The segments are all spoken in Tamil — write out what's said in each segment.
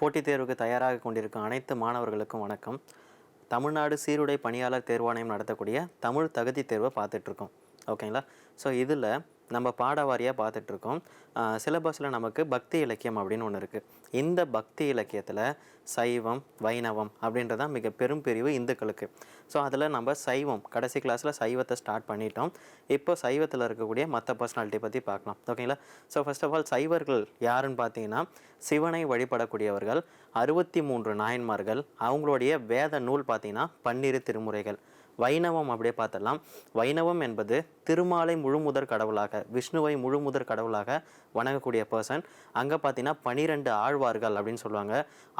போட்டித் தேர்வுக்கு தயாராக கொண்டிருக்கும் அனைத்து மாணவர்களுக்கும் வணக்கம். தமிழ்நாடு சீருடை பணியாளர் தேர்வாணையம் நடத்தக்கூடிய தமிழ் தகுதி தேர்வை பார்த்துட்ருக்கோம் ஓகேங்களா? ஸோ இதில் நம்ம பாடவாரியாக பார்த்துட்ருக்கோம். சிலபஸில் நமக்கு பக்தி இலக்கியம் அப்படின்னு ஒன்று இருக்குது இந்த பக்தி இலக்கியத்தில் சைவம் வைணவம் அப்படின்றதான் மிக பெரும் பிரிவு இந்துக்களுக்கு. ஸோ அதில் நம்ம சைவம் கடைசி கிளாஸில் சைவத்தை ஸ்டார்ட் பண்ணிட்டோம். இப்போ சைவத்தில் இருக்கக்கூடிய மற்ற பர்சனாலிட்டி பற்றி பார்க்கலாம். ஓகேங்களா ஸோ ஃபர்ஸ்ட் ஆஃப் ஆல் சைவர்கள் யாருன்னு பார்த்தீங்கன்னா சிவனை வழிபடக்கூடியவர்கள் அறுபத்தி மூன்று நாயன்மார்கள் அவங்களுடைய வேத நூல் பார்த்தீங்கன்னா பன்னிரு திருமுறைகள். வைணவம் அப்படியே பார்த்தலாம் வைணவம் என்பது திருமாலை முழுமுதற் கடவுளாக விஷ்ணுவை முழுமுதற் கடவுளாக வணங்கக்கூடிய பர்சன் அங்கே பார்த்தீங்கன்னா பனிரெண்டு ஆழ்வார்கள் அப்படின்னு சொல்லுவாங்க.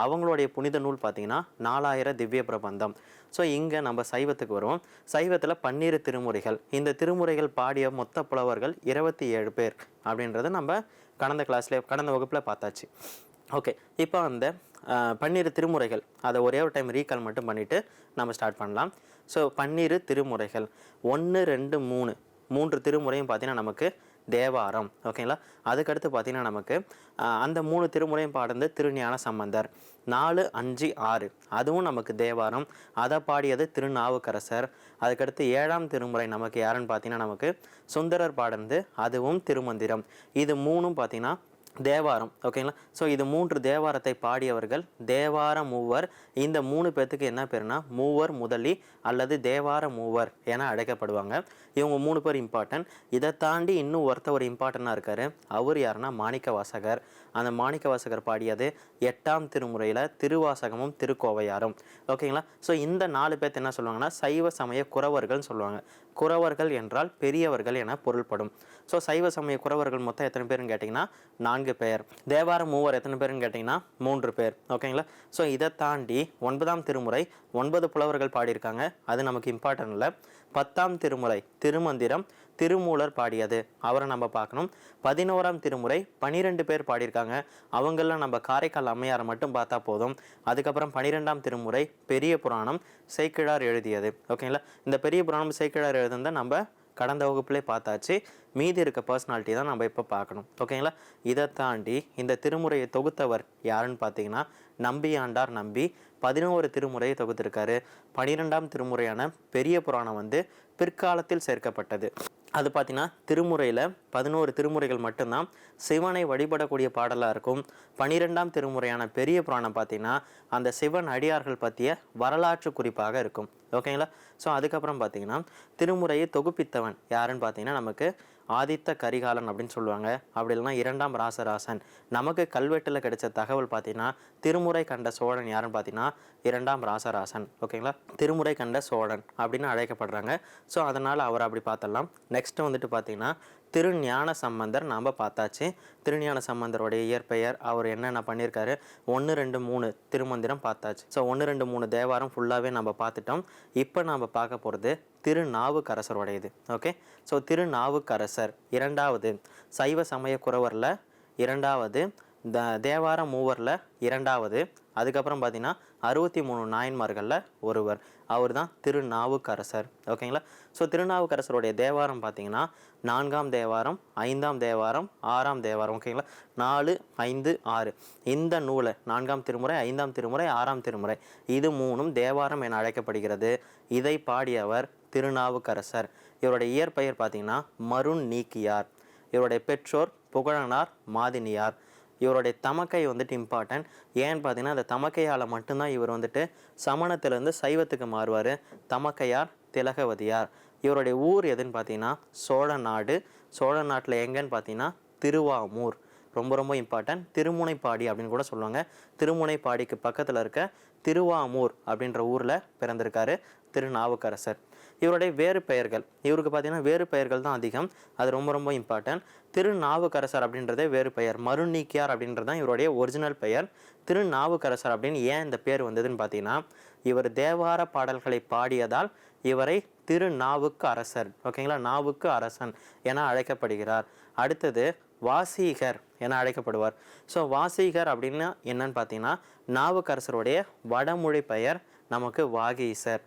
அவங்களுடைய புனித நூல் பார்த்தீங்கன்னா நாலாயிர திவ்ய பிரபந்தம். ஸோ இங்கே நம்ம சைவத்துக்கு வருவோம். சைவத்தில் பன்னிரு திருமுறைகள். இந்த திருமுறைகள் பாடிய மொத்த புலவர்கள் இருபத்தி ஏழு பேர் அப்படின்றத நம்ம கடந்த கிளாஸ்ல கடந்த வகுப்பில் பார்த்தாச்சு. ஓகே இப்போ அந்த பன்னிரு திருமுறைகள். அதை ஒரே ஒரு டைம் ரீகால் மட்டும் பண்ணிவிட்டு நம்ம ஸ்டார்ட் பண்ணலாம். ஸோ பன்னிரு திருமுறைகள். ஒன்று ரெண்டு மூணு. மூன்று திருமுறையும் பார்த்தீங்கன்னா நமக்கு தேவாரம். ஓகேங்களா அதுக்கடுத்து பார்த்தீங்கன்னா நமக்கு அந்த மூணு திருமுறையும் பாடுறது திருஞான சம்பந்தர். நாலு அஞ்சு ஆறு. அதுவும் நமக்கு தேவாரம். அதை பாடியது திருநாவுக்கரசர். அதுக்கடுத்து ஏழாம் திருமுறை நமக்கு யாருன்னு பார்த்தீங்கன்னா நமக்கு சுந்தரர் பாடுறது அதுவும் திருமந்திரம். இது மூணும் பார்த்தீங்கன்னா தேவாரம் ஓகேங்களா ஸோ இது மூன்று தேவாரத்தை பாடியவர்கள் தேவார மூவர் இந்த மூணு பேர்த்துக்கு என்ன பேருனா மூவர் முதலி அல்லது தேவார மூவர் என அழைக்கப்படுவாங்க. இவங்க மூணு பேர் இம்பார்ட்டன்ட் இதை தாண்டி இன்னும் ஒருத்தர் ஒரு இம்பார்ட்டண்ட்டாக இருக்கார். அவர் யாருன்னா மாணிக்க வாசகர் அந்த மாணிக்க வாசகர் பாடியது எட்டாம் திருமுறையில் திருவாசகமும் திருக்கோவையாரும் ஓகேங்களா ஸோ இந்த நாலு பேர்த்து என்ன சொல்லுவாங்கன்னா சைவ சமய குறவர்கள்னு சொல்லுவாங்க. குறவர்கள் என்றால் பெரியவர்கள் என பொருள்படும். ஸோ சைவ சமய குறவர்கள் மொத்தம் எத்தனை பேருன்னு கேட்டிங்கன்னா நான்கு பேர். தேவார மூவர் எத்தனை பேருன்னு கேட்டிங்கன்னா மூன்று பேர். ஓகேங்களா ஸோ இதை தாண்டி ஒன்பதாம் திருமுறை ஒன்பது புலவர்கள் பாடியிருக்காங்க. அது நமக்கு இம்பார்ட்டன்ட் இல்லை பத்தாம் திருமுறை திருமந்திரம் திருமூலர் பாடியது. அவரை நம்ம பார்க்கணும். பதினோராம் திருமுறை பனிரெண்டு பேர் பாடியிருக்காங்க. அவங்கெல்லாம் நம்ம காரைக்கால் அம்மையாரை மட்டும் பார்த்தா போதும். அதுக்கப்புறம் பனிரெண்டாம் திருமுறை பெரிய புராணம் சேக்கிழார் எழுதியது. ஓகேங்களா இந்த பெரிய புராணம் சேக்கிழார் எழுதுனதை நம்ம கடந்த வகுப்புலே பார்த்தாச்சு. மீதி இருக்க பர்சனாலிட்டி தான் நம்ம இப்போ பார்க்கணும். ஓகேங்களா இதை தாண்டி இந்த திருமுறையை தொகுத்தவர் யாருன்னு பார்த்தீங்கன்னா நம்பியாண்டார் நம்பி பதினோரு திருமுறையை தொகுத்திருக்காரு. பனிரெண்டாம் திருமுறையான பெரிய புராணம் வந்து பிற்காலத்தில் சேர்க்கப்பட்டது. அது பார்த்தீங்கன்னா திருமுறையில் பதினோரு திருமுறைகள் மட்டும்தான் சிவனை வழிபடக்கூடிய பாடலாக இருக்கும். பனிரெண்டாம் திருமுறையான பெரிய புராணம் பார்த்தீங்கன்னா அந்த சிவன் அடியார்கள் பற்றிய வரலாற்று குறிப்பாக இருக்கும். ஓகேங்களா ஸோ அதுக்கப்புறம் பார்த்தீங்கன்னா திருமுறையை தொகுப்பித்தவன் யாருன்னு பார்த்தீங்கன்னா நமக்கு ஆதித்த கரிகாலன் அப்படின்னு சொல்லுவாங்க. அப்படி இல்லைன்னா இரண்டாம் ராசராசன். நமக்கு கல்வெட்டில் கிடைச்ச தகவல் பார்த்தீங்கன்னா திருமுறை கண்ட சோழன் யாருன்னு பார்த்தீங்கன்னா இரண்டாம் ராசராசன். ஓகேங்களா? திருமுறை கண்ட சோழன் அப்படின்னு அழைக்கப்படுறாங்க. ஸோ அதனால் அவர் அப்படி பார்த்தலாம். நெக்ஸ்ட் வந்துட்டு பார்த்தீங்கன்னா திருஞான சம்பந்தர் நாம் பார்த்தாச்சு. திருஞான சம்பந்தருடைய இயற்பெயர் அவர் என்னென்ன பண்ணியிருக்காரு? ஒன்று ரெண்டு மூணு திருமந்திரம் பார்த்தாச்சு. ஸோ ஒன்று ரெண்டு மூணு தேவாரம் ஃபுல்லாகவே நம்ம பார்த்துட்டோம். இப்போ நாம் பார்க்க போகிறது திருநாவுக்கரசருடையது. ஓகே ஸோ திருநாவுக்கரசர் இரண்டாவது சைவ சமய குறவரில் இரண்டாவது த தேவார மூவரில் இரண்டாவது அதுக்கப்புறம் பார்த்தீங்கன்னா அறுபத்தி மூணு நாயன்மார்களில் ஒருவர். அவர் தான் திருநாவுக்கரசர். ஓகேங்களா? ஸோ திருநாவுக்கரசருடைய தேவாரம் பார்த்தீங்கன்னா நான்காம் தேவாரம் ஐந்தாம் தேவாரம் ஆறாம் தேவாரம். ஓகேங்களா? நாலு ஐந்து ஆறு. இந்த நூலை நான்காம் திருமுறை ஐந்தாம் திருமுறை ஆறாம் திருமுறை இது மூணும் தேவாரம் என அழைக்கப்படுகிறது. இதை பாடியவர் திருநாவுக்கரசர். இவருடைய இயற்பெயர் பார்த்தீங்கன்னா மருண் நீக்கியார். இவருடைய பெற்றோர் புகழனார் மாதினியார். இவருடைய தமக்கை வந்துட்டு இம்பார்ட்டன்ட் ஏன்னு பார்த்தீங்கன்னா அந்த தமக்கையால் மட்டும்தான் இவர் வந்துட்டு சமணத்திலேருந்து சைவத்துக்கு மாறுவார். தமக்கையார் திலகவதியார். இவருடைய ஊர் எதுன்னு பார்த்தீங்கன்னா சோழ நாடு. சோழ நாட்டில் எங்கேன்னு பார்த்தீங்கன்னா திருவாமூர். ரொம்ப ரொம்ப இம்பார்ட்டன்ட் திருமுனைப்பாடி அப்படின்னு கூட சொல்லுவாங்க. திருமுனைப்பாடிக்கு பக்கத்தில் இருக்க திருவாமூர் அப்படின்ற ஊரில் பிறந்திருக்காரு திருநாவுக்கரசர். இவருடைய வேறு பெயர்கள். இவருக்கு பார்த்தீங்கன்னா வேறு பெயர்கள் தான் அதிகம். அது ரொம்ப ரொம்ப இம்பார்ட்டன்ட் திருநாவுக்கரசர் அப்படின்றதே வேறு பெயர். மருநீக்கியார் அப்படின்றது தான் இவருடைய ஒரிஜினல் பெயர். திருநாவுக்கரசர் அப்படின்னு ஏன் இந்த பேர் வந்ததுன்னு பார்த்தீங்கன்னா இவர் தேவார பாடல்களை பாடியதால் இவரை திருநாவுக்கு அரசர். ஓகேங்களா நாவுக்கு அரசன் என அழைக்கப்படுகிறார். அடுத்தது வாசீகர் என அழைக்கப்படுவார். ஸோ வாசீகர் அப்படின்னா என்னன்னு பார்த்தீங்கன்னா நாவுக்கரசருடைய வடமொழி பெயர் நமக்கு வாகீசர்.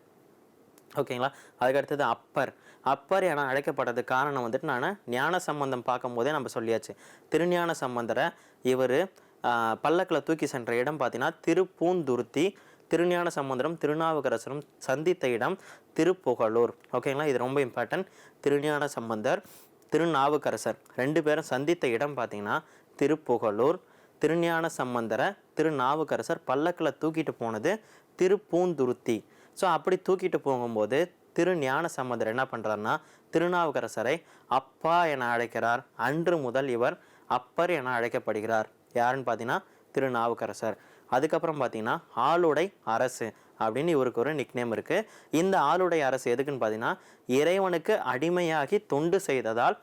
ஓகேங்களா அதுக்கு அடுத்தது அப்பர். அப்பர் என அழைக்கப்பட்டது காரணம் வந்துட்டு நான் ஞான சம்பந்தம் பார்க்கும்போதே நம்ம சொல்லியாச்சு. திருஞான சம்பந்தரை இவர் பல்லக்கில் தூக்கி சென்ற இடம் பார்த்தீங்கன்னா திருப்பூந்துருத்தி திருஞான சம்பந்தரும் திருநாவுக்கரசரும் சந்தித்த இடம் திருப்புகழூர். ஓகேங்களா இது ரொம்ப இம்பார்ட்டன்ட் திருஞான சம்பந்தர் திருநாவுக்கரசர் ரெண்டு பேரும் சந்தித்த இடம் பார்த்தீங்கன்னா திருப்புகழூர். திருஞான சம்பந்தரை திருநாவுக்கரசர் பல்லக்கில் தூக்கிட்டு போனது திருப்பூந்துருத்தி. ஸோ அப்படி தூக்கிட்டு போகும்போது திரு ஞான சம்பந்தர் என்ன பண்ணுறாருன்னா திருநாவுக்கரசரை அப்பா என அழைக்கிறார். அன்று முதல் இவர் அப்பர் என அழைக்கப்படுகிறார். யாருன்னு பார்த்தீங்கன்னா திருநாவுக்கரசர். அதுக்கப்புறம் பார்த்தீங்கன்னா ஆளுடை அரசு அப்படின்னு இவருக்கு ஒரு நிக்நேம் இருக்குது இந்த ஆளுடைய அரசு எதுக்குன்னு பார்த்தீங்கன்னா இறைவனுக்கு அடிமையாகி தொண்டு செய்ததால்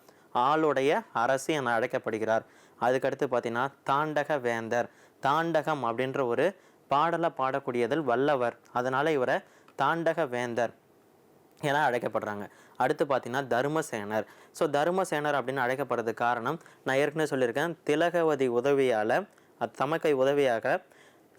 ஆளுடைய அரசு என அழைக்கப்படுகிறார். அதுக்கடுத்து பார்த்தீங்கன்னா தாண்டக வேந்தர் தாண்டகம் அப்படின்ற ஒரு பாடலை பாடக்கூடியதில் வல்லவர். அதனால் இவரை தாண்டக வேந்தர் என அழைக்கப்படுறாங்க. அடுத்து பார்த்தீங்கன்னா தர்மசேனர். ஸோ தர்மசேனர் அப்படின்னு அழைக்கப்படுறது காரணம் நான் ஏற்கனவே சொல்லியிருக்கேன் திலகவதி உதவியால் தமக்கை உதவியாக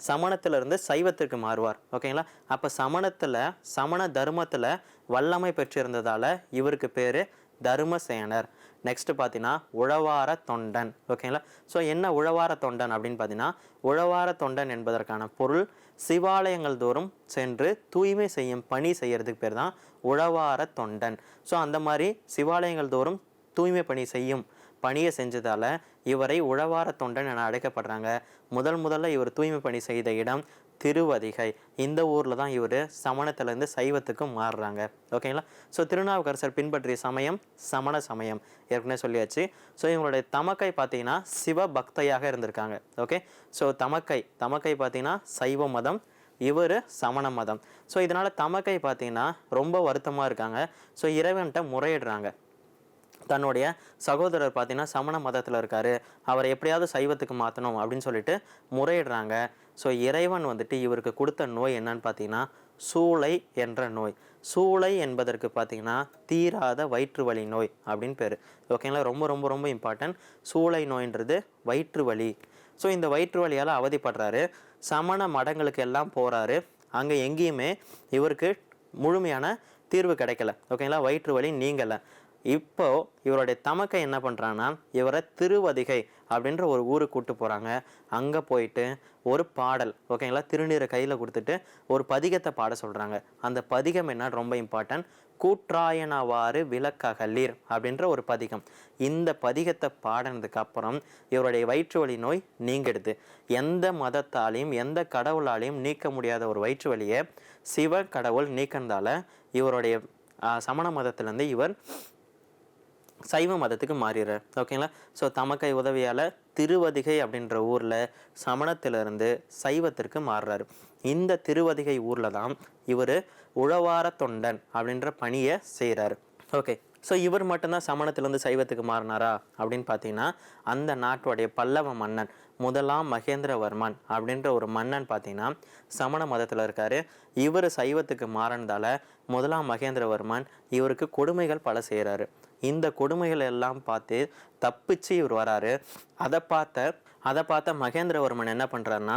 சமணத்திலிருந்து சைவத்திற்கு மாறுவார். ஓகேங்களா அப்போ சமணத்தில் சமண தர்மத்தில் வல்லமை பெற்றிருந்ததால் இவருக்கு பேர் தர்மசேனர். நெக்ஸ்ட் பார்த்தீங்கன்னா உழவார தொண்டன். ஓகேங்களா ஸோ என்ன உழவார தொண்டன் அப்படின்னு பார்த்தீங்கன்னா உழவார தொண்டன் என்பதற்கான பொருள் சிவாலயங்கள் தோறும் சென்று தூய்மை செய்யும் பணி செய்கிறதுக்கு பேர் தான் உழவார தொண்டன். ஸோ அந்த மாதிரி சிவாலயங்கள் தோறும் தூய்மை பணி செய்யும் பணியை செஞ்சதால் இவரை உழவார தொண்டன் என அழைக்கப்படுறாங்க. முதல் முதல்ல இவர் தூய்மை பணி செய்த இடம் திருவதிகை. இந்த ஊரில் தான் இவர் சமணத்திலேருந்து சைவத்துக்கு மாறுறாங்க. ஓகேங்களா? ஸோ திருநாவுக்கரசர் பின்பற்றிய சமயம் சமண சமயம். ஏற்கனவே சொல்லியாச்சு. ஸோ இவங்களுடைய தமக்கை பார்த்தீங்கன்னா சிவ பக்தையாக இருந்திருக்காங்க. Okay so தமக்கை. தமக்கை பார்த்தீங்கன்னா சைவ மதம். இவர் சமண மதம். ஸோ இதனால் தமக்கை பார்த்தீங்கன்னா ரொம்ப வருத்தமாக இருக்காங்க. ஸோ இறைவன்கிட்ட முறையிடுறாங்க. தன்னுடைய சகோதரர் பார்த்தீங்கன்னா சமண மதத்தில் இருக்காரு. அவரை எப்படியாவது சைவத்துக்கு மாற்றணும் அப்படின்னு சொல்லிட்டு முறையிடுறாங்க. ஸோ இறைவன் வந்துட்டு இவருக்கு கொடுத்த நோய் என்னன்னு பார்த்தீங்கன்னா சூளை என்ற நோய். சூளை என்பதற்கு பார்த்தீங்கன்னா தீராத வயிற்று வலி நோய் அப்படின்னு பேர். ஓகேங்களா ரொம்ப ரொம்ப ரொம்ப இம்பார்ட்டன்ட் சூளை நோயின்றது வயிற்று வலி ஸோ இந்த வயிற்று வலியால் அவதிப்படுறாரு. சமண மடங்களுக்கு எல்லாம் போகிறாரு அங்கே எங்கேயுமே இவருக்கு முழுமையான தீர்வு கிடைக்கல. ஓகேங்களா வயிற்று வலி நீங்கலை. இப்போ இவருடைய தமக்கை என்ன பண்ணுறான்னா இவரை திருவதிகை அப்படின்ற ஒரு ஊருக்கு கூட்டு போகிறாங்க அங்கே போயிட்டு ஒரு பாடல் ஓகேங்களா திருநீரை கையில் கொடுத்துட்டு ஒரு பதிகத்தை பாட சொல்கிறாங்க அந்த பதிகம் என்ன? ரொம்ப இம்பார்ட்டன்ட் கூற்றாயனவாறு விளக்ககலீர் அப்படின்ற ஒரு பதிகம். இந்த பதிகத்தை பாடினதுக்கு அப்புறம் இவருடைய வயிற்று வலி நோய் நீங்கிடுது. எந்த மதத்தாலையும் எந்த கடவுளாலையும் நீக்க முடியாத ஒரு வயிற்று வலியை சிவ கடவுள் நீக்கினதால இவருடைய சமண மதத்திலேருந்து இவர் சைவ மதத்துக்கு மாறிடுறார் ஓகேங்களா ஸோ தமக்கை உதவியால் திருவதிகை அப்படின்ற ஊரில் சமணத்திலிருந்து சைவத்திற்கு மாறுறாரு. இந்த திருவதிகை ஊரில் தான் இவர் உழவார தொண்டன் அப்படின்ற பணியை செய்கிறாரு ஓகே ஸோ இவர் மட்டும்தான் சமணத்திலேருந்து சைவத்துக்கு மாறினாரா? அப்படின்னு பார்த்தீங்கன்னா அந்த நாட்டுடைய பல்லவ மன்னன் முதலாம் மகேந்திரவர்மன் அப்படின்ற ஒரு மன்னன் பார்த்தீங்கன்னா சமண மதத்தில் இருக்கார். இவர் சைவத்துக்கு மாறினதால முதலாம் மகேந்திரவர்மன் இவருக்கு கொடுமைகள் பல செய்கிறாரு இந்த கொடுமைகள் எல்லாம் பார்த்து தப்பிச்சு இவர் வராரு. அதை பார்த்த அதை பார்த்த மகேந்திரவர்மன் என்ன பண்ணுறாருன்னா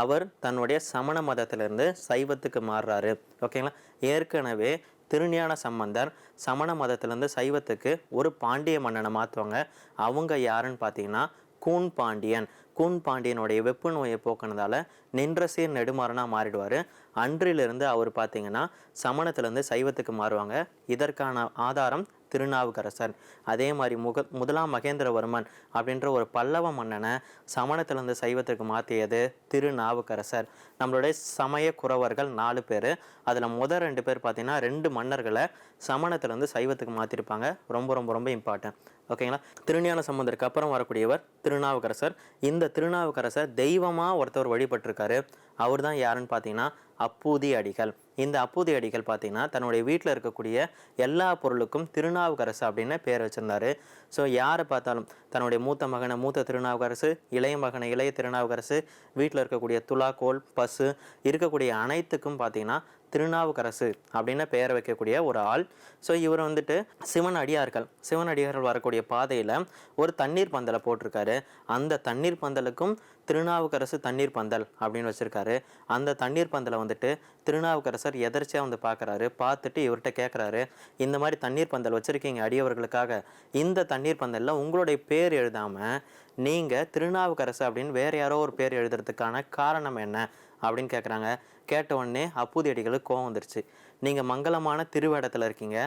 அவர் தன்னுடைய சமண மதத்திலிருந்து சைவத்துக்கு மாறுறாரு. ஓகேங்களா? ஏற்கனவே திருஞான சம்பந்தர் சமண மதத்திலேருந்து சைவத்துக்கு ஒரு பாண்டிய மன்னனை மாற்றுவாங்க அவங்க யாருன்னு பார்த்தீங்கன்னா கூன் பாண்டியன். கூன் பாண்டியனுடைய வெப்பு நோயை போக்குனதால நின்ற சீர் நெடுமாறனாக மாறிடுவார். அன்றிலிருந்து அவர் பார்த்தீங்கன்னா சமணத்திலேருந்து சைவத்துக்கு மாறுவாங்க. இதற்கான ஆதாரம் திருநாவுக்கரசர். அதே மாதிரி முக முதலாம் மகேந்திரவர்மன் அப்படின்ற ஒரு பல்லவ மன்னனை சமணத்திலிருந்து சைவத்திற்கு மாற்றியது திருநாவுக்கரசர். நம்மளுடைய சமய குறவர்கள் நாலு பேர். அதில் முதல் ரெண்டு பேர் பார்த்தீங்கன்னா ரெண்டு மன்னர்களை சமணத்திலிருந்து சைவத்துக்கு மாற்றிருப்பாங்க ரொம்ப ரொம்ப ரொம்ப இம்பார்ட்டன்ட் ஓகேங்களா திருஞான சம்பந்தருக்கு அப்புறம் வரக்கூடியவர் திருநாவுக்கரசர். இந்த திருநாவுக்கரசர் தெய்வமாக ஒருத்தவர் வழிபட்டிருக்காரு. அவர் தான் யாருன்னு பார்த்தீங்கன்னா அப்பூதி அடிகள் இந்த அப்பூதி அடிகள் பார்த்தீங்கன்னா தன்னுடைய வீட்டில் இருக்கக்கூடிய எல்லா பொருளுக்கும் திருநாவுக்கரசு அப்படின்னு பேர் வச்சிருந்தாரு. ஸோ யாரை பார்த்தாலும் தன்னுடைய மூத்த மகனை மூத்த திருநாவுக்கரசு இளைய மகனை இளைய திருநாவுக்கரசு வீட்டில் இருக்கக்கூடிய துலாக்கோல் பசு இருக்கக்கூடிய அனைத்துக்கும் பார்த்தீங்கன்னா திருநாவுக்கரசு அப்படின்னு பெயர் வைக்கக்கூடிய ஒரு ஆள். ஸோ இவர் வந்துட்டு சிவன் அடியார்கள். சிவன் அடியார்கள் வரக்கூடிய பாதையில் ஒரு தண்ணீர் பந்தலை போட்டிருக்காரு. அந்த தண்ணீர் பந்தலுக்கும் திருநாவுக்கரசு தண்ணீர் பந்தல் அப்படின்னு வச்சுருக்காரு. அந்த தண்ணீர் பந்தலை வந்துட்டு திருநாவுக்கரசர் எதர்ச்சியாக வந்து பார்க்குறாரு பார்த்துட்டு இவர்கிட்ட கேட்குறாரு இந்த மாதிரி தண்ணீர் பந்தல் வச்சுருக்கீங்க அடியவர்களுக்காக. இந்த தண்ணீர் பந்தலில் உங்களுடைய பேர் எழுதாமல் நீங்கள் திருநாவுக்கரசு அப்படின்னு வேறு யாரோ ஒரு பேர் எழுதுறதுக்கான காரணம் என்ன அப்படின்னு கேட்குறாங்க கேட்ட உடனே அப்புதியடிகளுக்கு கோவம் வந்துருச்சு. நீங்கள் மங்களமான திருவேடத்தில் இருக்கீங்க.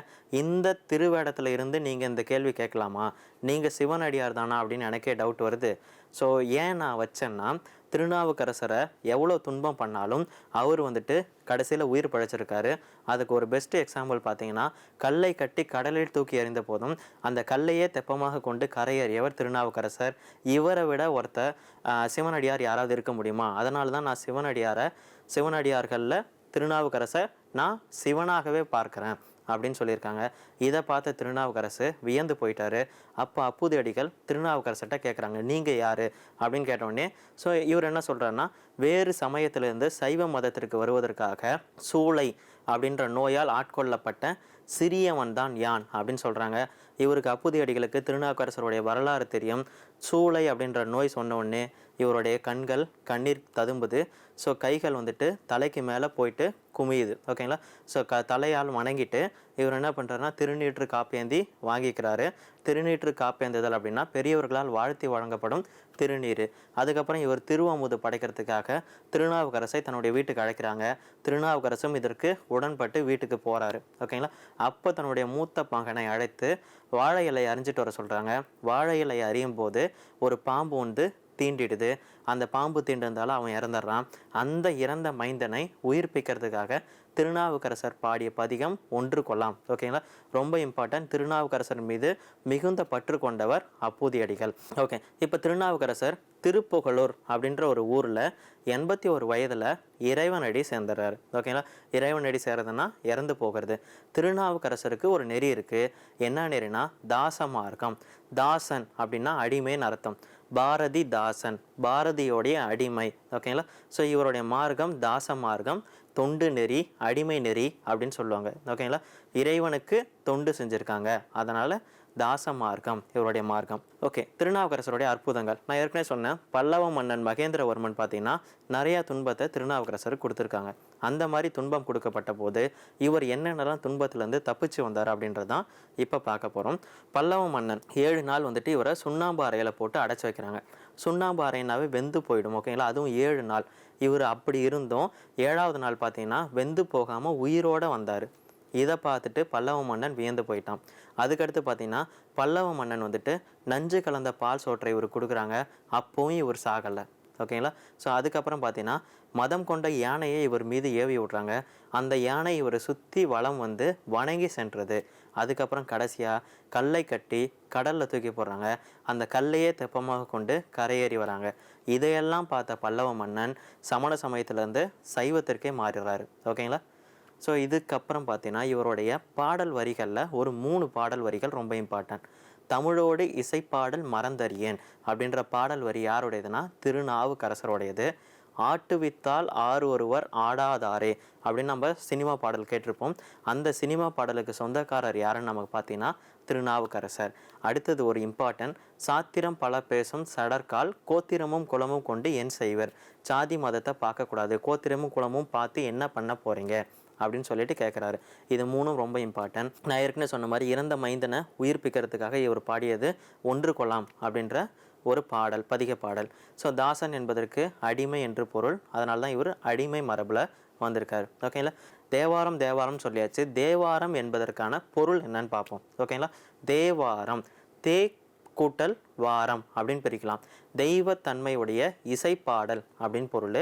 இந்த திருவேடத்தில் இருந்து நீங்கள் இந்த கேள்வி கேட்கலாமா? நீங்கள் சிவனடியார் தானா அப்படின்னு எனக்கே டவுட் வருது. ஸோ ஏன் நான் வச்சேன்னா திருநாவுக்கரசரை எவ்வளோ துன்பம் பண்ணாலும் அவர் வந்துட்டு கடைசியில் உயிர் பழைச்சிருக்காரு. அதுக்கு ஒரு பெஸ்ட் எக்ஸாம்பிள் பார்த்தீங்கன்னா கல்லை கட்டி கடலில் தூக்கி எறிந்த போதும் அந்த கல்லையே தெப்பமாக கொண்டு கரையேறியவர் திருநாவுக்கரசர். இவரை விட ஒருத்தர் சிவனடியார் யாராவது இருக்க முடியுமா? அதனால தான் நான் சிவனடியாரை சிவனடியார்களில் திருநாவுக்கரசர் நான் சிவனாகவே பார்க்குறேன். அப்படின்னு சொல்லியிருக்காங்க. இதை பார்த்த திருநாவுக்கரசு வியந்து போயிட்டாரு. அப்போ அப்புதியடிகள் திருநாவுக்கரசர்கிட்ட கேட்குறாங்க நீங்கள் யார்? அப்படின்னு கேட்டோடனே ஸோ இவர் என்ன சொல்கிறாருன்னா வேறு சமயத்திலிருந்து சைவ மதத்திற்கு வருவதற்காக சூளை அப்படின்ற நோயால் ஆட்கொள்ளப்பட்ட சிறியவன் தான் யான்? அப்படின்னு சொல்கிறாங்க இவருக்கு அப்புதியடிகளுக்கு திருநாவுக்கரசருடைய வரலாறு தெரியும். சூளை அப்படின்ற நோய் சொன்ன உடனே இவருடைய கண்கள் கண்ணீர் ததும்புது. ஸோ கைகள் வந்துட்டு தலைக்கு மேலே போயிட்டு குமியுது. ஓகேங்களா ஸோ க தலையால் வணங்கிட்டு இவர் என்ன பண்ணுறாருன்னா திருநீற்று காப்பேந்தி வாங்கிக்கிறாரு. திருநீற்று காப்பேந்துதல் அப்படின்னா பெரியவர்களால் வாழ்த்தி வழங்கப்படும் திருநீர் அதுக்கப்புறம் இவர் திருவமுது படைக்கிறதுக்காக திருநாவுக்கரசை தன்னுடைய வீட்டுக்கு அழைக்கிறாங்க. திருநாவுக்கரசும் இதற்கு உடன்பட்டு வீட்டுக்கு போகிறாரு ஓகேங்களா அப்போ தன்னுடைய மூத்த மகனை அழைத்து வாழை இலையை அறிஞ்சிட்டு வர சொல்கிறாங்க வாழை இலையை அறியும் போது ஒரு பாம்பு வந்து தீண்டிடுது. அந்த பாம்பு தீண்டிருந்தாலும் அவன் இறந்துடுறான். அந்த இறந்த மைந்தனை உயிர்ப்பிக்கிறதுக்காக திருநாவுக்கரசர் பாடிய பதிகம் ஒன்று கொல்லாம் ஓகேங்களா ரொம்ப இம்பார்ட்டன்ட் திருநாவுக்கரசர் மீது மிகுந்த பற்று கொண்டவர் அப்பூதியடிகள். ஓகே இப்போ திருநாவுக்கரசர் திருப்புகழூர் அப்படின்ற ஒரு ஊரில் எண்பத்தி ஒரு வயதில் இறைவனடி சேர்ந்துடுறாரு. ஓகேங்களா இறைவனடி சேர்றதுன்னா இறந்து போகிறது. திருநாவுக்கரசருக்கு ஒரு நெறி இருக்குது என்ன நெறினா தாச மார்க்கம். தாசன் அப்படின்னா அடிமைன்னு அர்த்தம். பாரதி தாசன் பாரதியோடைய அடிமை. ஓகேங்களா ஸோ இவருடைய மார்க்கம் தாச மார்க்கம் தொண்டு நெறி அடிமை நெறி அப்படின்னு சொல்லுவாங்க. ஓகேங்களா இறைவனுக்கு தொண்டு செஞ்சுருக்காங்க. அதனால் தாச மார்க்கம் இவருடைய மார்க்கம். ஓகே திருநாவுக்கரசருடைய அற்புதங்கள். நான் ஏற்கனவே சொன்னேன் பல்லவ மன்னன் மகேந்திரவர்மன் பார்த்தீங்கன்னா நிறையா துன்பத்தை திருநாவுக்கரசருக்கு கொடுத்துருக்காங்க. அந்த மாதிரி துன்பம் கொடுக்கப்பட்ட போது இவர் என்னென்னலாம் துன்பத்திலேருந்து தப்பிச்சு வந்தார் அப்படின்றது தான் இப்போ பார்க்க போகிறோம் பல்லவ மன்னன் ஏழு நாள் வந்துட்டு இவரை சுண்ணாம்பு அறையில் போட்டு அடைச்சி வைக்கிறாங்க. சுண்ணாம்பு அறையினாவே வெந்து போயிடும் ஓகேங்களா அதுவும் ஏழு நாள். இவர் அப்படி இருந்தும் ஏழாவது நாள் பார்த்தீங்கன்னா வெந்து போகாமல் உயிரோடு வந்தார். இதை பார்த்துட்டு பல்லவ மன்னன் வியந்து போயிட்டான். அதுக்கடுத்து பார்த்தீங்கன்னா பல்லவ மன்னன் வந்துட்டு நஞ்சு கலந்த பால் சோற்றை இவர் கொடுக்குறாங்க. அப்போவும் இவர் சாகலை. ஓகேங்களா ஸோ அதுக்கப்புறம் பார்த்தீங்கன்னா மதம் கொண்ட யானையை இவர் மீது ஏவி விட்றாங்க. அந்த யானை இவரை சுற்றி வளம் வந்து வணங்கி சென்றது. அதுக்கப்புறம் கடைசியாக கல்லை கட்டி கடலில் தூக்கி போடுறாங்க. அந்த கல்லையே தெப்பமாக கொண்டு கரையேறி வராங்க. இதையெல்லாம் பார்த்த பல்லவ மன்னன் சமண சமயத்திலேருந்து சைவத்திற்கே மாறுறாரு ஓகேங்களா ஸோ இதுக்கப்புறம் பார்த்தீங்கன்னா இவருடைய பாடல் வரிகளில் ஒரு மூணு பாடல் வரிகள் ரொம்ப இம்பார்ட்டன்ட் தமிழோடு இசைப்பாடல் மறந்தறியேன் அப்படின்ற பாடல் வரி யாருடையதுன்னா திருநாவுக்கரசருடையது. ஆட்டுவித்தால் ஆறு ஒருவர் ஆடாதாரே அப்படின்னு நம்ம சினிமா பாடல் கேட்டிருப்போம். அந்த சினிமா பாடலுக்கு சொந்தக்காரர் யாருன்னு நமக்கு பார்த்தீங்கன்னா திருநாவுக்கரசர். அடுத்தது ஒரு இம்பார்ட்டன்ட் சாத்திரம் பல பேசும் சடற்கால் கோத்திரமும் குலமும் கொண்டு என் செய்வர். சாதி மதத்தை பார்க்கக்கூடாது கோத்திரமும் குலமும் பார்த்து என்ன பண்ண போகிறீங்க அப்படின்னு சொல்லிட்டு கேட்குறாரு இது மூணும் ரொம்ப இம்பார்ட்டன்ட் நான் ஏற்கனவே சொன்ன மாதிரி இறந்த மைந்தனை உயிர்ப்பிக்கிறதுக்காக இவர் பாடியது ஒன்று கொலாம் அப்படின்ற ஒரு பாடல் பதிக பாடல். ஸோ தாசன் என்பதற்கு அடிமை என்று பொருள். அதனால தான் இவர் அடிமை மரபில் வந்திருக்காரு. ஓகேங்களா தேவாரம் தேவாரம் சொல்லியாச்சு. தேவாரம் என்பதற்கான பொருள் என்னன்னு பார்ப்போம். ஓகேங்களா தேவாரம் தே கூட்டல் வாரம் அப்படின்னு பிரிக்கலாம். தெய்வத்தன்மையுடைய இசைப்பாடல் அப்படின்னு பொருள்.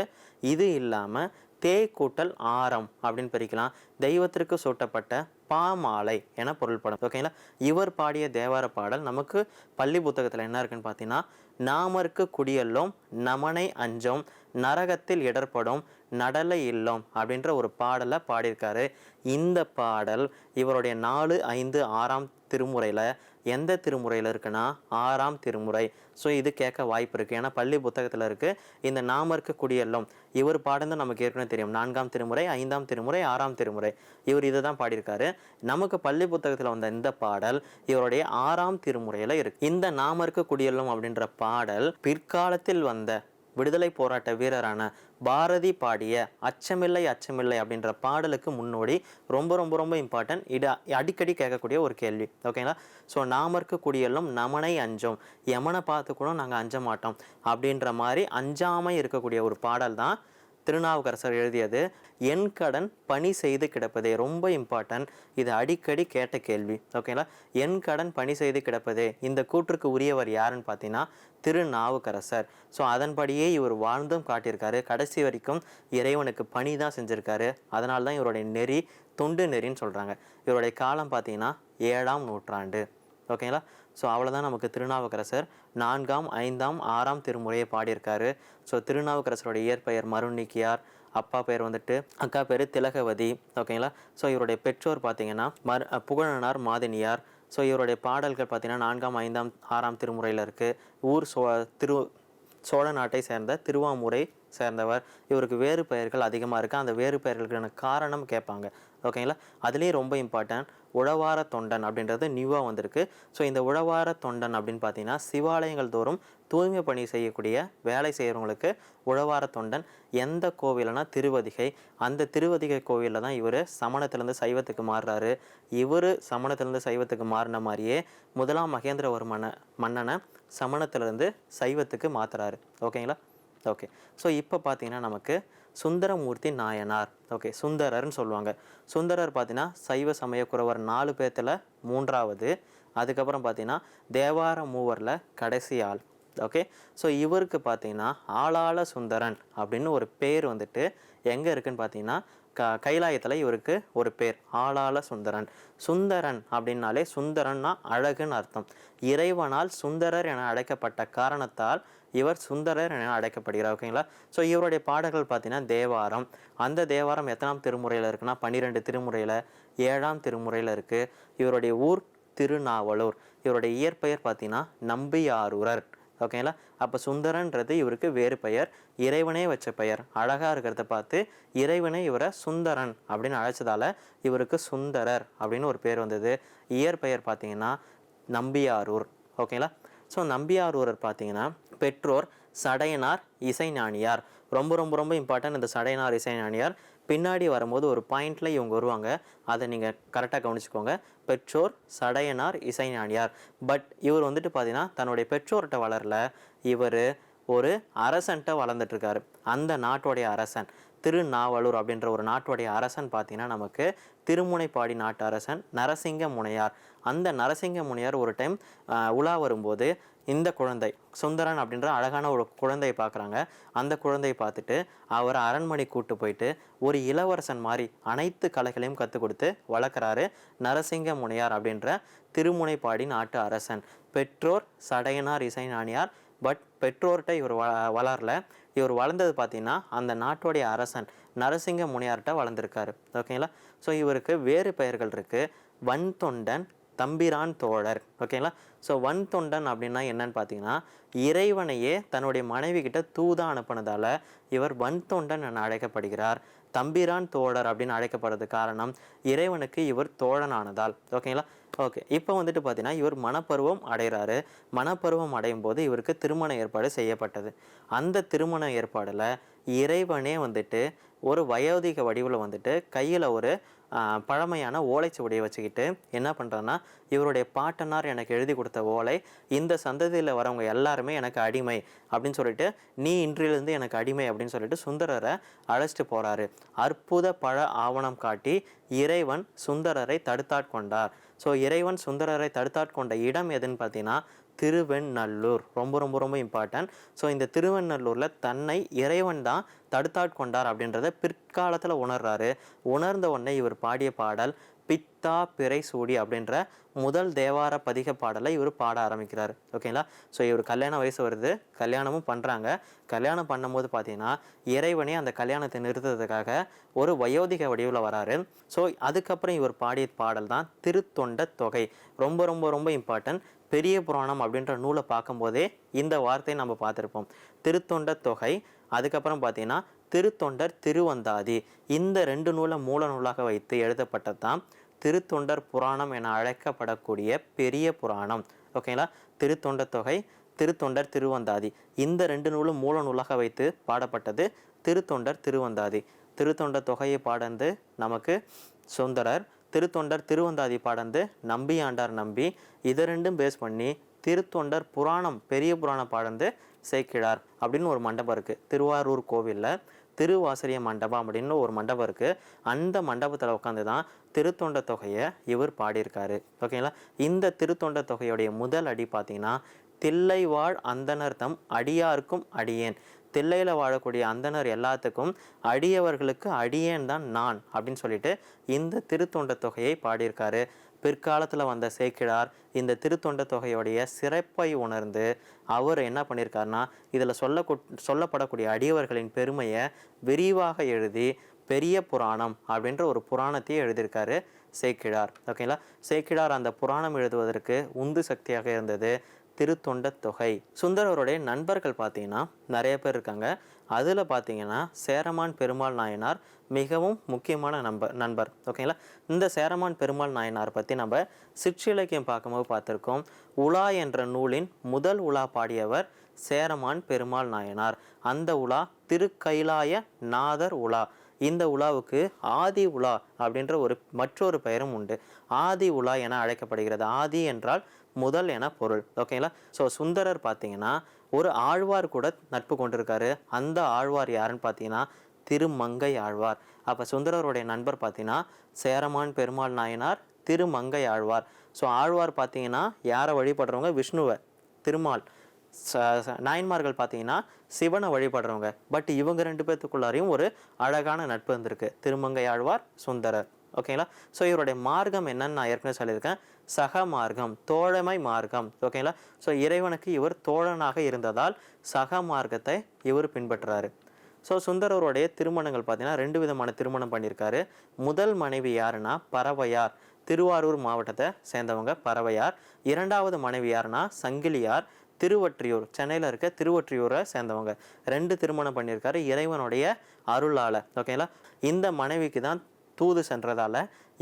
இது இல்லாமல் தே கூட்டல் ஆரம் அப்படின்னு பிரிக்கலாம். தெய்வத்திற்கு சூட்டப்பட்ட பாமாலை என பொருள்படும். ஓகேங்களா இவர் பாடிய தேவார பாடல் நமக்கு பள்ளி புத்தகத்தில் என்ன இருக்குன்னு பார்த்தீங்கன்னா நாமருக்கு குடியல்லோம் நமனை அஞ்சோம் நரகத்தில் இடர்படும் நடலை இல்லம் அப்படின்ற ஒரு பாடலை பாடியிருக்காரு. இந்த பாடல் இவருடைய நாலு ஐந்து ஆறாம் திருமுறையில் எந்த திருமுறையில் இருக்குன்னா ஆறாம் திருமுறை. ஸோ இது கேட்க வாய்ப்பு இருக்குது ஏன்னா பள்ளி புத்தகத்தில் இருக்குது இந்த நாமருக்கு குடியெல்லும் இவர் பாடுறது நமக்கு ஏற்கனவே தெரியும். நான்காம் திருமுறை ஐந்தாம் திருமுறை ஆறாம் திருமுறை. இவர் இதை தான் பாடியிருக்காரு. நமக்கு பள்ளி புத்தகத்தில் வந்த இந்த பாடல் இவருடைய ஆறாம் திருமுறையில் இருக்கு. இந்த நாமருக்கு குடியல்லம் அப்படின்ற பாடல் பிற்காலத்தில் வந்த விடுதலை போராட்ட வீரரான பாரதி பாடிய அச்சமில்லை அச்சமில்லை அப்படின்ற பாடலுக்கு முன்னோடி ரொம்ப ரொம்ப ரொம்ப இம்பார்ட்டன்ட் இது அடிக்கடி கேட்கக்கூடிய ஒரு கேள்வி. ஓகேங்களா ஸோ நாம் இருக்கக்கூடியலும் நமனை அஞ்சோம். எமனை பார்த்து கூட நாங்கள் அஞ்ச மாட்டோம். அப்படின்ற மாதிரி அஞ்சாமை இருக்கக்கூடிய ஒரு பாடல் தான் திருநாவுக்கரசர் எழுதியது என் கடன் பணி செய்து கிடப்பதே ரொம்ப இம்பார்ட்டன்ட் இது அடிக்கடி கேட்ட கேள்வி ஓகேங்களா என் கடன் பணி செய்து கிடப்பதே இந்த கூற்றுக்கு உரியவர் யாருன்னு பார்த்தீங்கன்னா திருநாவுக்கரசர். ஸோ அதன்படியே இவர் வாழ்ந்தும் காட்டியிருக்காரு. கடைசி வரைக்கும் இறைவனுக்கு பணி தான் செஞ்சுருக்காரு. அதனால தான் இவருடைய நெறி தொண்டு நெறின்னு சொல்கிறாங்க இவருடைய காலம் பார்த்தீங்கன்னா ஏழாம் நூற்றாண்டு ஓகேங்களா ஸோ அவ்வளோதான் நமக்கு திருநாவுக்கரசர். நான்காம் ஐந்தாம் ஆறாம் திருமுறையை பாடியிருக்காரு. ஸோ திருநாவுக்கரசருடைய இயற்பெயர் மருண்ணிக்கியார் அப்பா பேர் வந்துட்டு அக்கா பேர் திலகவதி ஓகேங்களா ஸோ இவருடைய பெற்றோர் பார்த்தீங்கன்னா மர் புகழனார் மாதினியார். ஸோ இவருடைய பாடல்கள் பார்த்திங்கன்னா நான்காம் ஐந்தாம் ஆறாம் திருமுறையில் இருக்குது ஊர் சோ திரு சோழ நாட்டை சேர்ந்த திருவாமூரை சேர்ந்தவர். இவருக்கு வேறு பெயர்கள் அதிகமாக இருக்குது அந்த வேறு பெயர்களுக்கான காரணம் கேட்பாங்க. ஓகேங்களா அதுலேயும் ரொம்ப இம்பார்ட்டன்ட் உழவார தொண்டன் அப்படின்றது நியூவாக வந்திருக்கு. ஸோ இந்த உழவார தொண்டன் அப்படின்னு பார்த்தீங்கன்னா சிவாலயங்கள் தோறும் தூய்மை பணி செய்யக்கூடிய வேலை செய்கிறவங்களுக்கு உழவார தொண்டன் எந்த கோவில்னா திருவதிகை. அந்த திருவதிகை கோவிலில் தான் இவர் சமணத்திலேருந்து சைவத்துக்கு மாறுறாரு. இவர் சமணத்திலேருந்து சைவத்துக்கு மாறின மாதிரியே முதலாம் மகேந்திரவர்மன மன்னனை சமணத்திலேருந்து சைவத்துக்கு மாற்றுறாரு ஓகேங்களா ஓகே ஸோ இப்போ பார்த்தீங்கன்னா நமக்கு சுந்தரமூர்த்தி நாயனார். ஓகே சுந்தரர்னு சொல்லுவாங்க. சுந்தரர் பார்த்தீங்கன்னா சைவ சமய குறவர் நாலு பேர்த்தில் மூன்றாவது. அதுக்கப்புறம் பார்த்தீங்கன்னா தேவார மூவரில் கடைசி ஆள். ஓகே ஸோ இவருக்கு பார்த்தீங்கன்னா ஆளாள சுந்தரன் அப்படின்னு ஒரு பேர் வந்துட்டு எங்கே இருக்குன்னு பார்த்தீங்கன்னா க கைலாயத்தில் இவருக்கு ஒரு பேர் ஆளாள சுந்தரன். சுந்தரன் அப்படின்னாலே சுந்தரன்னா அழகுன்னு அர்த்தம். இறைவனால் சுந்தரர் என அழைக்கப்பட்ட காரணத்தால் இவர் சுந்தரர் என அழைக்கப்படுகிறார் ஓகேங்களா ஸோ இவருடைய பாடல்கள் பார்த்தீங்கன்னா தேவாரம். அந்த தேவாரம் எத்தனாம் திருமுறையில் இருக்குன்னா பன்னிரெண்டு திருமுறையில் ஏழாம் திருமுறையில் இருக்குது இவருடைய ஊர் திருநாவலூர். இவருடைய இயற்பெயர் பார்த்தீங்கன்னா நம்பியாரூரர் ஓகேங்களா அப்போ சுந்தரன்றது இவருக்கு வேறு பெயர் இறைவனே வச்ச பெயர். அழகாக இருக்கிறத பார்த்து இறைவனே இவரை சுந்தரன் அப்படின்னு அழைச்சதால இவருக்கு சுந்தரர் அப்படின்னு ஒரு பேர் வந்தது. இயற்பெயர் பார்த்தீங்கன்னா நம்பியாரூர் ஓகேங்களா ஸோ நம்பியாரூரர் பார்த்தீங்கன்னா பெற்றோர் சடையனார் இசைஞானியார் ரொம்ப ரொம்ப ரொம்ப இம்பார்ட்டன்ட் இந்த சடையனார் இசைஞானியார் பின்னாடி வரும்போது ஒரு பாயிண்ட்ல இவங்க வருவாங்க. அதை நீங்கள் கரெக்டாக கவனிச்சுக்கோங்க. பெற்றோர் சடையனார் இசைஞானியார் பட் இவர் வந்துட்டு பார்த்தீங்கன்னா தன்னுடைய பெற்றோர்கிட்ட வளரல. இவர் ஒரு அரசன்ட்ட வளர்ந்துட்டுருக்காரு. அந்த நாட்டுடைய அரசன் திருநாவலூர் அப்படின்ற ஒரு நாட்டுடைய அரசன் பார்த்திங்கன்னா நமக்கு திருமுனைப்பாடி நாட்டு அரசன் நரசிங்க முனையார். அந்த நரசிங்க முனையார் ஒரு டைம் உலா வரும்போது இந்த குழந்தை சுந்தரன் அப்படின்ற அழகான ஒரு குழந்தையை பார்க்குறாங்க. அந்த குழந்தையை பார்த்துட்டு அவரை அரண்மனை கூட்டு போயிட்டு ஒரு இளவரசன் மாதிரி அனைத்து கலைகளையும் கற்றுக் கொடுத்து வளர்க்குறாரு. நரசிங்க முனையார் அப்படின்ற திருமுனைப்பாடி நாட்டு அரசன். பெற்றோர் சடையனார் இசை நாணியார். பட் பெற்றோர்கிட்ட இவர் வ வளரல. இவர் வளர்ந்தது பார்த்திங்கன்னா அந்த நாட்டுடைய அரசன் நரசிங்க முனியார்கிட்ட வளர்ந்துருக்காரு. ஓகேங்களா? ஸோ இவருக்கு வேறு பெயர்கள் இருக்குது வன் தொண்டன் தம்பிரான் தோழர். ஓகேங்களா? ஸோ வன் தொண்டன் அப்படின்னா என்னன்னு பார்த்தீங்கன்னா இறைவனையே தன்னுடைய மனைவி கிட்ட தூதா அனுப்பினதால இவர் வன் தொண்டன் என அழைக்கப்படுகிறார். தம்பிரான் தோழர் அப்படின்னு அழைக்கப்படுறது காரணம் இறைவனுக்கு இவர் தோழனானதால். ஓகேங்களா ஓகே இப்போ வந்துட்டு பார்த்தீங்கன்னா இவர் மனப்பருவம் அடைகிறாரு. மனப்பருவம் அடையும் போது இவருக்கு திருமண ஏற்பாடு செய்யப்பட்டது. அந்த திருமண ஏற்பாடில் இறைவனே வந்துட்டு ஒரு வயோதிக வடிவில் வந்துட்டு கையில் ஒரு பழமையான ஓலைச்சுவடியை வச்சுக்கிட்டு என்ன பண்ணுறேன்னா இவருடைய பாட்டனார் எனக்கு எழுதி கொடுத்த ஓலை இந்த சந்ததியில் வரவங்க எல்லாருமே எனக்கு அடிமை அப்படின்னு சொல்லிட்டு நீ இன்றிலிருந்து எனக்கு அடிமை அப்படின்னு சொல்லிட்டு சுந்தரரை அழைச்சிட்டு போகிறாரு அற்புத பழ ஆவணம் காட்டி இறைவன் சுந்தரரை தடுத்தாட்கொண்டார். ஸோ இறைவன் சுந்தரரை தடுத்தாட்கொண்ட இடம் எதுன்னு பார்த்தீங்கன்னா திருவெண்ணல்லூர். ரொம்ப ரொம்ப ரொம்ப இம்பார்ட்டன்ட் ஸோ இந்த திருவெண்ணல்லூரில் தன்னை இறைவன் தான் தடுத்தாட்கொண்டார் அப்படின்றத பிற்காலத்தில் உணர்றாரு. உணர்ந்த உடனே இவர் பாடிய பாடல் பித்தா பிறை சூடி அப்படின்ற முதல் தேவார பதிக பாடலை இவர் பாட ஆரம்பிக்கிறார். ஓகேங்களா ஸோ இவர் கல்யாண வயசு வருது. கல்யாணமும் பண்ணுறாங்க கல்யாணம் பண்ணும்போது பார்த்தீங்கன்னா இறைவனே அந்த கல்யாணத்தை நிறுத்துறதுக்காக ஒரு வயோதிக வடிவில் வராரு. ஸோ அதுக்கப்புறம் இவர் பாடிய பாடல் தான் திருத்தொண்ட தொகை. ரொம்ப ரொம்ப ரொம்ப இம்பார்ட்டன்ட் பெரிய புராணம் அப்படின்ற நூலை பார்க்கும்போதே இந்த வார்த்தையை நம்ம பார்த்துருப்போம். திருத்தொண்ட தொகை அதுக்கப்புறம் பார்த்தீங்கன்னா திருத்தொண்டர் திருவந்தாதி. இந்த ரெண்டு நூலை மூல நூலாக வைத்து எழுதப்பட்டது தான் திருத்தொண்டர் புராணம் என அழைக்கப்படக்கூடிய பெரிய புராணம். ஓகேங்களா திருத்தொண்ட தொகை திருத்தொண்டர் திருவந்தாதி. இந்த ரெண்டு நூலும் மூல நூலாக வைத்து பாடப்பட்டது திருத்தொண்டர் திருவந்தாதி. திருத்தொண்டர் தொகையை பாடந்து நமக்கு சுந்தரர் திருத்தொண்டர் திருவந்தாதி பாடந்து நம்பி ஆண்டார் நம்பி இதை ரெண்டும் பேஸ் பண்ணி திருத்தொண்டர் புராணம் பெரிய புராணம் பாடந்து சேக்கிழார் அப்படின்னு ஒரு மண்டபம் இருக்குது திருவாரூர் கோவிலில் திருவாசரிய மண்டபம் அப்படின்னு ஒரு மண்டபம் இருக்குது அந்த மண்டபத்தில் உட்காந்து தான் திருத்தொண்ட தொகையை இவர் பாடியிருக்காரு. ஓகேங்களா? இந்த திருத்தொண்ட தொகையுடைய முதல் அடி பார்த்திங்கன்னா தில்லைவாழ் அந்தனர்த்தம் அந்தனர் தம் அடியார்க்கும் அடியேன். தில்லையில் வாழக்கூடிய அந்தனர் எல்லாத்துக்கும் அடியவர்களுக்கு அடியேன் தான் நான் அப்படின்னு சொல்லிட்டு இந்த திருத்தொண்ட தொகையை பாடியிருக்காரு. பிற்காலத்தில் வந்த சேக்கிழார் இந்த திருத்தொண்ட தொகையுடைய சிறப்பை உணர்ந்து அவர் என்ன பண்ணியிருக்காருன்னா இதில் சொல்ல சொல்லப்படக்கூடிய அடியவர்களின் பெருமையை விரிவாக எழுதி பெரிய புராணம் அப்படின்ற ஒரு புராணத்தையே எழுதியிருக்காரு சேக்கிழார். ஓகேங்களா? சேக்கிழார் அந்த புராணம் எழுதுவதற்கு உந்து சக்தியாக இருந்தது. திருத்தொண்ட தொகை. சுந்தரவருடைய நண்பர்கள் பார்த்தீங்கன்னா நிறைய பேர் இருக்காங்க. அதில் பார்த்தீங்கன்னா சேரமான் பெருமாள் நாயனார் மிகவும் முக்கியமான நண்பர். நண்பர் ஓகேங்களா இந்த சேரமான் பெருமாள் நாயனார் பற்றி நம்ம சிற்றிலக்கியம் பார்க்கும்போது பார்த்துருக்கோம். உலா என்ற நூலின் முதல் உலா பாடியவர் சேரமான் பெருமாள் நாயனார். அந்த உலா திருக்கைலாய நாதர் உலா. இந்த உலாவுக்கு ஆதி உலா அப்படின்ற ஒரு மற்றொரு பெயரும் உண்டு. ஆதி உலா என அழைக்கப்படுகிறது. ஆதி என்றால் முதல் என பொருள். ஓகேங்களா ஸோ சுந்தரர் பார்த்தீங்கன்னா ஒரு ஆழ்வார் கூட நட்பு கொண்டிருக்காரு. அந்த ஆழ்வார் யாருன்னு பார்த்தீங்கன்னா திருமங்கை ஆழ்வார். அப்போ சுந்தரருடைய நண்பர் பார்த்தீங்கன்னா சேரமான் பெருமாள் நாயனார் திருமங்கை ஆழ்வார். ஸோ ஆழ்வார் பார்த்தீங்கன்னா யாரை வழிபடுறவங்க? விஷ்ணுவை திருமால். நாயன்மார்கள் பார்த்தீங்கன்னா சிவனை வழிபடுறவங்க. பட் இவங்க ரெண்டு பேர்த்துக்குள்ளாரையும் ஒரு அழகான நட்பு இருந்திருக்கு திருமங்கை ஆழ்வார் சுந்தரர். ஓகேங்களா ஸோ இவருடைய மார்க்கம் என்னன்னு நான் ஏற்கனவே சொல்லியிருக்கேன். சக மார்க்கம் தோழமை மார்க்கம். ஓகேங்களா ஸோ இறைவனுக்கு இவர் தோழனாக இருந்ததால் சக மார்க்கத்தை இவர் பின்பற்றுறாரு ஸோ சுந்தரருடைய திருமணங்கள் பார்த்தீங்கன்னா ரெண்டு விதமான திருமணம் பண்ணியிருக்காரு. முதல் மனைவி யாருன்னா பறவையார். திருவாரூர் மாவட்டத்தை சேர்ந்தவங்க பறவையார். இரண்டாவது மனைவி யாருன்னா சங்கிலியார். திருவற்றியூர் சென்னையில் இருக்க திருவற்றியூரை சேர்ந்தவங்க. ரெண்டு திருமணம் பண்ணியிருக்காரு இறைவனுடைய அருளால். ஓகேங்களா இந்த மனைவிக்கு தான் தூது சென்றதால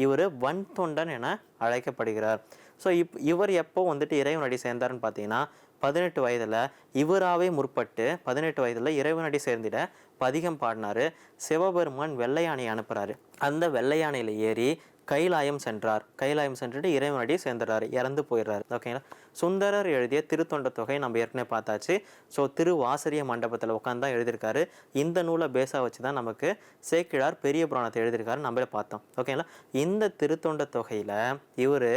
இவர் வன் தொண்டன் என அழைக்கப்படுகிறார். ஸோ இப் இவர் எப்போ வந்துட்டு இறைவனடி சேர்ந்தாருன்னு பார்த்தீங்கன்னா பதினெட்டு வயதில் இவராகவே முற்பட்டு பதினெட்டு வயதில் இறைவனடி சேர்ந்திட பதிகம் பாடினாரு. சிவபெருமான் வெள்ளையானை அனுப்புகிறாரு அந்த வெள்ளையானையில் ஏறி கைலாயம் சென்றார். கைலாயம் சென்றுட்டு இறைவனடியே சேர்ந்துடுறாரு. இறந்து போயிடுறாரு. ஓகேங்களா சுந்தரர் எழுதிய திருத்தொண்ட தொகை நம்ம ஏற்கனவே பார்த்தாச்சு. ஸோ திருவாசரிய மண்டபத்தில் உட்காந்து தான் எழுதியிருக்காரு. இந்த நூலை பேஸாக வச்சு தான் நமக்கு சேக்கிழார் பெரிய புராணத்தை எழுதியிருக்காரு நம்மளே பார்த்தோம். ஓகேங்களா இந்த திருத்தொண்ட தொகையில் இவர்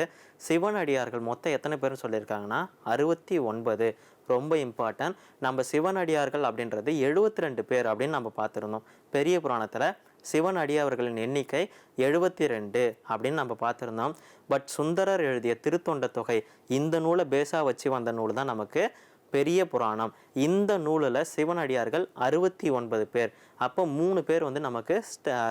சிவனடியார்கள் மொத்தம் எத்தனை பேர்னு சொல்லியிருக்காங்கன்னா அறுபத்தி ஒன்பது. ரொம்ப இம்பார்ட்டன்ட் நம்ம சிவனடியார்கள் அப்படின்றது எழுபத்தி ரெண்டு பேர் அப்படின்னு நம்ம பார்த்துருந்தோம். பெரிய புராணத்தில் சிவன் அடியவர்களின் எண்ணிக்கை எழுபத்தி ரெண்டு அப்படின்னு நம்ம பார்த்துருந்தோம். பட் சுந்தரர் எழுதிய திருத்தொண்ட தொகை இந்த நூலை பேஸாக வச்சு வந்த நூல் தான் நமக்கு பெரிய புராணம். இந்த நூலில் சிவனடியார்கள் அறுபத்தி ஒன்பது பேர். அப்போ மூணு பேர் வந்து நமக்கு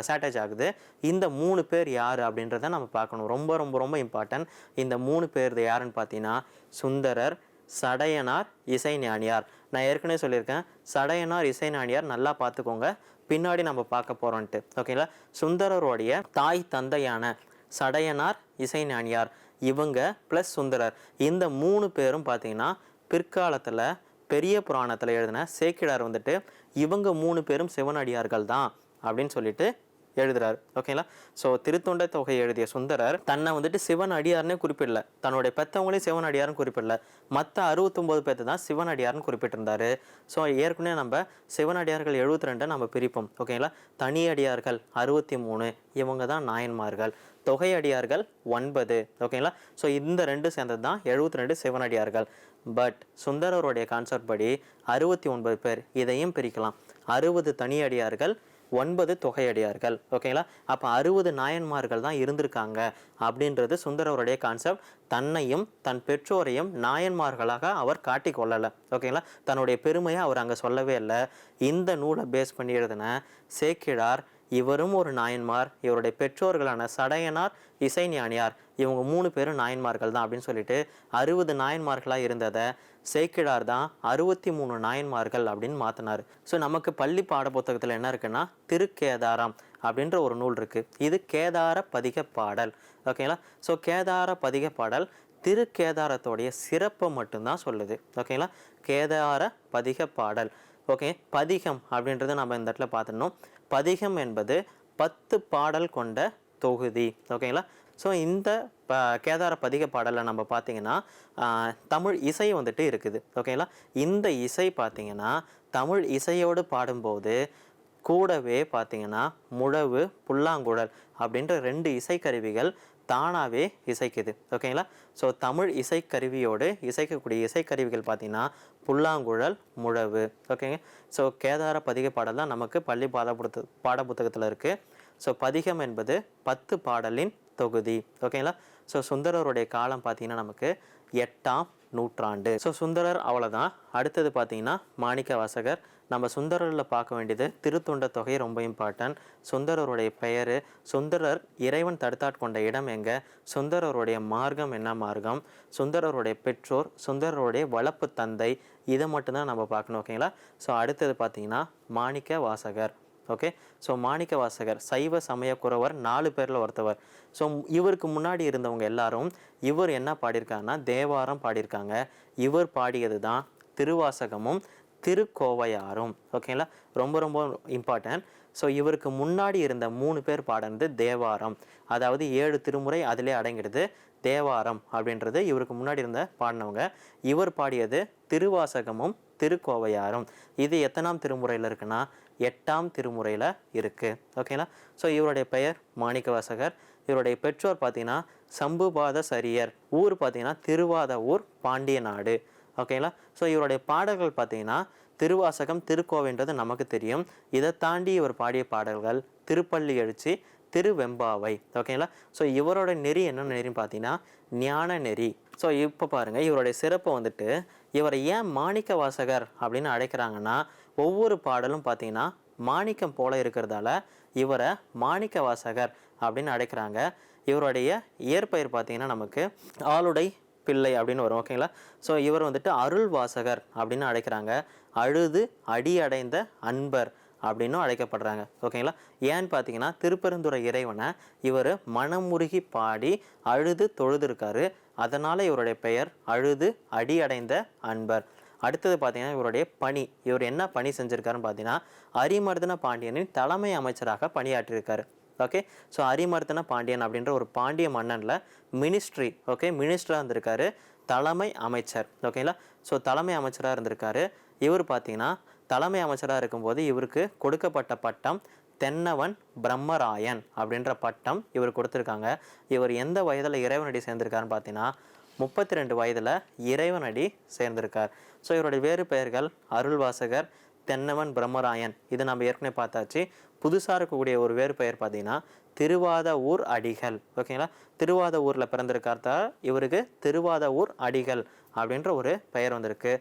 சாட்டேஜ் ஆகுது. இந்த மூணு பேர் யார் அப்படின்றத நம்ம பார்க்கணும். ரொம்ப ரொம்ப ரொம்ப இம்பார்ட்டன்ட் இந்த மூணு பேர் யாருன்னு பார்த்தீங்கன்னா சுந்தரர் சடையனார் இசைஞானியார். நான் ஏற்கனவே சொல்லியிருக்கேன். சடையனார் இசைஞானியார் நல்லா பார்த்துக்கோங்க. பின்னாடி நம்ம பார்க்க போகிறோன்ட்டு ஓகேங்களா சுந்தரருடைய தாய் தந்தையான சடையனார் இசைஞானியார் இவங்க ப்ளஸ் சுந்தரர். இந்த மூணு பேரும் பார்த்தீங்கன்னா பிற்காலத்தில் பெரிய புராணத்தில் எழுதின சேக்கிடார் வந்துட்டு இவங்க மூணு பேரும் சிவனடியார்கள் தான் அப்படின்னு சொல்லிட்டு எழுதுறாரு. ஓகேங்களா ஸோ திருத்தொண்ட தொகை எழுதிய சுந்தரர் தன்னை வந்துட்டு சிவன் அடியார்னே குறிப்பிடல. தன்னுடைய பெத்தவங்களையும் சிவன் அடியார்னு குறிப்பிடல. மற்ற அறுபத்தொம்போது பேர்த்து தான் சிவன் அடியார்னு குறிப்பிட்டிருந்தாரு. ஸோ ஏற்கனவே நம்ம சிவனடியார்கள் எழுபத்தி ரெண்டை நம்ம பிரிப்போம். ஓகேங்களா தனி அடியார்கள் அறுபத்தி மூணு இவங்க தான் நாயன்மார்கள். தொகை அடியார்கள் ஒன்பது ஓகேங்களா ஸோ இந்த ரெண்டு சேர்ந்தது தான் எழுபத்தி ரெண்டு சிவனடியார்கள் பட் சுந்தரருடைய கான்செப்ட் படி அறுபத்தி ஒன்பது பேர் இதையும் பிரிக்கலாம். அறுபது தனி அடியார்கள் ஒன்பது தொகையடியார்கள். ஓகேங்களா? அப்போ அறுபது நாயன்மார்கள் தான் இருந்திருக்காங்க அப்படின்றது சுந்தரவருடைய கான்செப்ட் தன்னையும் தன் பெற்றோரையும் நாயன்மார்களாக அவர் காட்டிக்கொள்ளலை ஓகேங்களா? தன்னுடைய பெருமையை அவர் அங்கே சொல்லவே இல்லை. இந்த நூலை பேஸ் பண்ணி எழுதின சேக்கிழார் இவரும் ஒரு நாயன்மார் இவருடைய பெற்றோர்களான சடையனார் இசைஞானியார். இவங்க மூணு பேரும் நாயன்மார்கள் தான் அப்படின்னு சொல்லிட்டு அறுபது நாயன்மார்களாக இருந்ததை சேக்கிழார் தான் அறுபத்தி மூணு நாயன்மார்கள் அப்படின்னு மாற்றினார் ஸோ நமக்கு பள்ளி பாட புத்தகத்தில் என்ன இருக்குன்னா திருக்கேதாரம் அப்படின்ற ஒரு நூல் இருக்குது இது கேதார பதிக பாடல். ஓகேங்களா ஸோ கேதார பதிக பாடல் திருக்கேதாரத்தோடைய சிறப்பை மட்டும்தான் சொல்லுது. ஓகேங்களா கேதார பதிக பாடல். ஓகே பதிகம் அப்படின்றத நம்ம இந்த இடத்துல பார்த்துடணும். பதிகம் என்பது பத்து பாடல் கொண்ட தொகுதி. ஓகேங்களா ஸோ இந்த இப்போ கேதார பதிக பாடலில் நம்ம பார்த்தீங்கன்னா தமிழ் இசை வந்துட்டு இருக்குது. ஓகேங்களா இந்த இசை பார்த்திங்கன்னா தமிழ் இசையோடு பாடும்போது கூடவே பார்த்தீங்கன்னா முழவு புல்லாங்குழல் அப்படின்ற ரெண்டு இசைக்கருவிகள் தானாகவே இசைக்குது. ஓகேங்களா ஸோ தமிழ் இசைக்கருவியோடு இசைக்கக்கூடிய இசைக்கருவிகள் பார்த்திங்கன்னா புல்லாங்குழல் முழவு. ஓகேங்க ஸோ கேதார பதிக பாடல் தான் நமக்கு பள்ளி பாட புத்த பாட புத்தகத்தில் இருக்குது ஸோ பதிகம் என்பது பத்து பாடலின் தொகுதி. ஓகேங்களா ஸோ சுந்தரருடைய காலம் பார்த்திங்கன்னா நமக்கு எட்டாம் நூற்றாண்டு. ஸோ சுந்தரர் அவ்வளோதான் அடுத்தது பார்த்தீங்கன்னா மாணிக்க வாசகர் நம்ம சுந்தரரில் பார்க்க வேண்டியது திருத்தொண்ட தொகை ரொம்ப இம்பார்ட்டன்ட் சுந்தரருடைய பெயர் சுந்தரர் இறைவன் தடுத்தாட்கொண்ட இடம் எங்கே? சுந்தரருடைய மார்க்கம் என்ன மார்க்கம்? சுந்தரருடைய பெற்றோர் சுந்தரருடைய வளர்ப்பு தந்தை இதை மட்டும்தான் நம்ம பார்க்கணும் ஓகேங்களா ஸோ அடுத்தது பார்த்தீங்கன்னா மாணிக்க வாசகர் ஓகே ஸோ மாணிக்க வாசகர் சைவ சமய குறவர் நாலு பேரில் ஒருத்தவர். ஸோ இவருக்கு முன்னாடி இருந்தவங்க எல்லாரும் இவர் என்ன பாடியிருக்காங்கன்னா தேவாரம் பாடியிருக்காங்க. இவர் பாடியது தான் திருவாசகமும் திருக்கோவையாரும். ஓகேங்களா ரொம்ப ரொம்ப இம்பார்ட்டன்ட் ஸோ இவருக்கு முன்னாடி இருந்த மூணு பேர் பாடினது தேவாரம். அதாவது ஏழு திருமுறை அதிலே அடங்கிடுது தேவாரம் அப்படின்றது இவருக்கு முன்னாடி இருந்த பாடினவங்க. இவர் பாடியது திருவாசகமும் திருக்கோவையாரும். இது எத்தனாம் திருமுறையில் இருக்குன்னா எட்டாம் திருமுறையில் இருக்குது ஓகேங்களா ஸோ இவருடைய பெயர் மாணிக்கவாசகர். இவருடைய பெற்றோர் பார்த்தீங்கன்னா சம்புபாத சரியர். ஊர் பார்த்தீங்கன்னா திருவாத ஊர் பாண்டிய நாடு. ஓகேங்களா ஸோ இவருடைய பாடல்கள் பார்த்தீங்கன்னா திருவாசகம் திருக்கோவைன்றது நமக்கு தெரியும். இதை தாண்டி இவர் பாடிய பாடல்கள் திருப்பள்ளி எழுச்சி திருவெம்பாவை. ஓகேங்களா ஸோ இவரோட நெறி என்ன நெறின்னு பார்த்தீங்கன்னா ஞான நெறி. ஸோ இப்போ பாருங்கள் இவருடைய சிறப்பு வந்துட்டு இவரை ஏன் மாணிக்க வாசகர் அப்படின்னு அழைக்கிறாங்கன்னா ஒவ்வொரு பாடலும் பார்த்தீங்கன்னா மாணிக்கம் போல இருக்கிறதால இவரை மாணிக்க வாசகர் அப்படின்னு அழைக்கிறாங்க இவருடைய இயற்பெயர் பார்த்தீங்கன்னா நமக்கு ஆளுடை பிள்ளை அப்படின்னு வரும் ஓகேங்களா ஸோ இவர் வந்துட்டு அருள் வாசகர் அப்படின்னு அழைக்கிறாங்க. அழுது அடி அடைந்த அன்பர் அப்படின்னும் அழைக்கப்படுறாங்க ஓகேங்களா ஏன்னு பார்த்தீங்கன்னா திருப்பெருந்துறை இறைவனை இவர் மனமுருகி பாடி அழுது தொழுதுருக்காரு அதனால் இவருடைய பெயர் அழுது அடி அடைந்த அன்பர். அடுத்தது பார்த்தீங்கன்னா இவருடைய பணி. இவர் என்ன பணி செஞ்சுருக்காருன்னு பார்த்தீங்கன்னா அரிமர்தன பாண்டியனின் தலைமை அமைச்சராக பணியாற்றியிருக்காரு. ஓகே? ஸோ அரிமர்தன பாண்டியன் அப்படின்ற ஒரு பாண்டிய மன்னனில் மினிஸ்ட்ரி ஓகே? மினிஸ்டராக இருந்திருக்காரு தலைமை அமைச்சர். ஓகேங்களா? ஸோ தலைமை அமைச்சராக இருந்திருக்காரு. இவர் பார்த்தீங்கன்னா தலைமை அமைச்சராக இருக்கும்போது இவருக்கு கொடுக்கப்பட்ட பட்டம் தென்னவன் பிரம்மராயன் அப்படின்ற பட்டம் இவர் கொடுத்துருக்காங்க. இவர் எந்த வயதில் இறைவனடி சேர்ந்திருக்காருன்னு பார்த்தீங்கன்னா முப்பத்தி ரெண்டு வயதில் இறைவனடி சேர்ந்திருக்கார். ஸோ இவருடைய வேறு பெயர்கள் அருள்வாசகர் தென்னவன் பிரம்மராயன். இது நம்ம ஏற்கனவே பார்த்தாச்சு. புதுசாக இருக்கக்கூடிய ஒரு வேறு பெயர் பார்த்தீங்கன்னா திருவாத ஊர் அடிகள். ஓகேங்களா திருவாத ஊரில் பிறந்திருக்கார்த்தா இவருக்கு திருவாத ஊர் அடிகள் அப்படின்ற ஒரு பெயர் வந்திருக்கு.